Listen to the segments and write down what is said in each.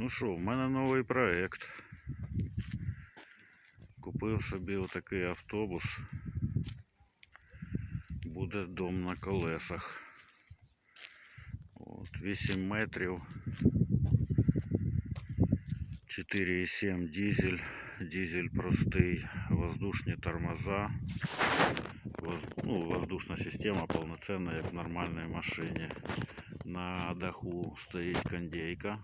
Ну що, в мене новий проєкт. Купив собі отакий автобус. Буде дом на колесах. От, 8 метрів. 4,7 дизель. Дизель простий, воздушні тормоза. Ну, воздушна система повноцінна, як в нормальній машині. На даху стоїть кондейка.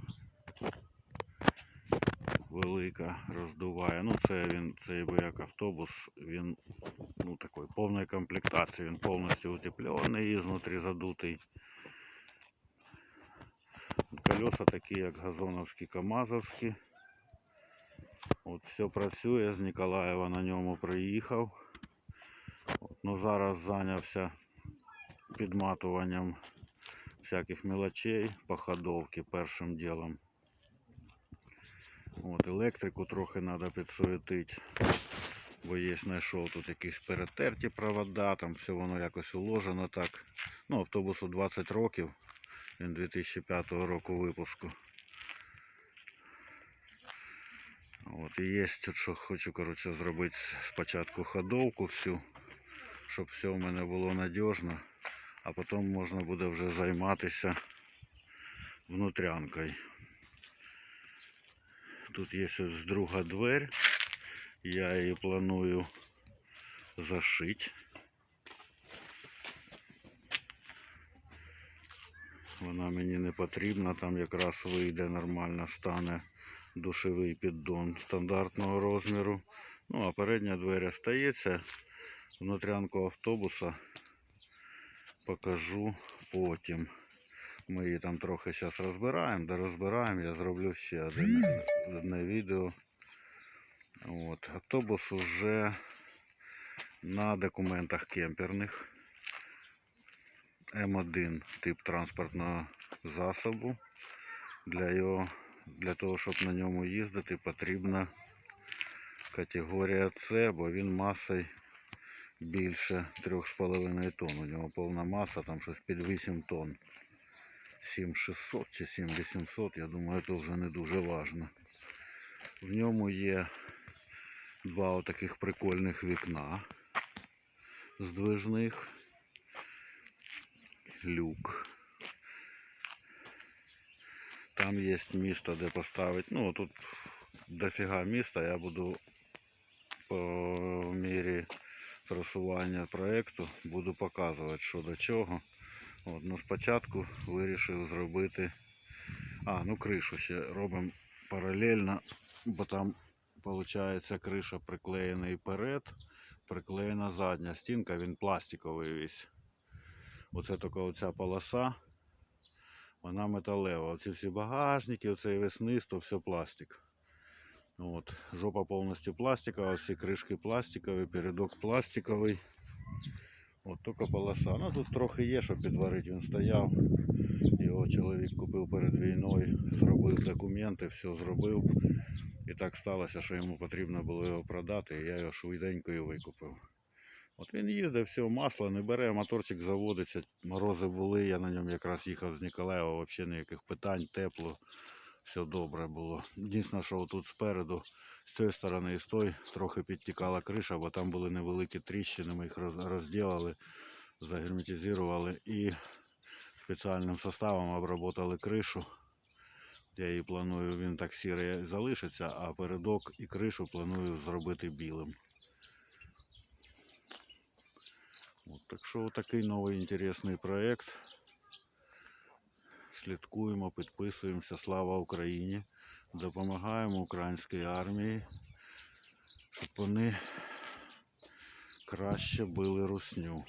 Велика роздуває. Ну, це він, це як автобус, він ну, такої повної комплектації. Він повністю утеплений і знутрі задутий. Колеса такі, як газоновські, камазовські. От все працює, з Ніколаєва на ньому приїхав. Ну, зараз зайнявся підматуванням всяких мелочей по ходовці першим ділом. От, електрику трохи треба підсуетити. Бо є знайшов тут якісь перетерті провода, там все воно якось уложено так. Ну, автобусу 20 років. Він 2005 року випуску. От, і є тут, що хочу коротше, зробити спочатку ходовку всю, щоб все у мене було надіжно, а потім можна буде вже займатися внутрянкою. Тут є ось друга дверь. Я її планую зашити. Вона мені не потрібна, там якраз вийде нормально, стане душевий піддон стандартного розміру. Ну, а передня двері стається. Внутрянку автобуса покажу потім. Ми її там трохи зараз розбираємо, де розбираємо, я зроблю ще один, одне відео. От. Автобус уже на документах кемперних. М1 тип транспортного засобу. Для, його, для того, щоб на ньому їздити, потрібна категорія С, бо він масою більше 3,5 тонн. У нього повна маса, там щось під 8 тонн. 7600 чи 7800, я думаю, це вже не дуже важно. В ньому є два отаких прикольних вікна здвижних. Люк. Там є місто, де поставити. Ну, тут дофіга міста. Я буду по мірі просування проєкту буду показувати, що до чого. От, ну, спочатку вирішив зробити. А, ну кришу ще робимо паралельно, бо там виходить криша приклеєна і перед, приклеєна задня стінка, він пластиковий весь. Оце тільки оця полоса, вона металева. Оці всі багажники, оцей весь низ, то все пластик. От. Жопа повністю пластикова, всі кришки пластикові, передок пластиковий. От тільки полоса. Ну тут трохи є, що підварити. Він стояв. Його чоловік купив перед війною, зробив документи, все зробив. І так сталося, що йому потрібно було його продати, і я його швиденько і викупив. От він їздив, все, масло не бере, моторчик заводиться, морози були, я на ньому якраз їхав з Ніколаєва, взагалі ніяких питань, тепло, все добре було. Дійсно, що тут спереду, з цієї сторони і з тої, трохи підтікала криша, бо там були невеликі тріщини, ми їх роз- розділили, загерметизували і спеціальним составом обработали кришу. Я її планую, він так сірий залишиться, а передок і кришу планую зробити білим. От, так що такий новий інтересний проєкт. Слідкуємо, підписуємося. Слава Україні! Допомагаємо українській армії, щоб вони краще били русню.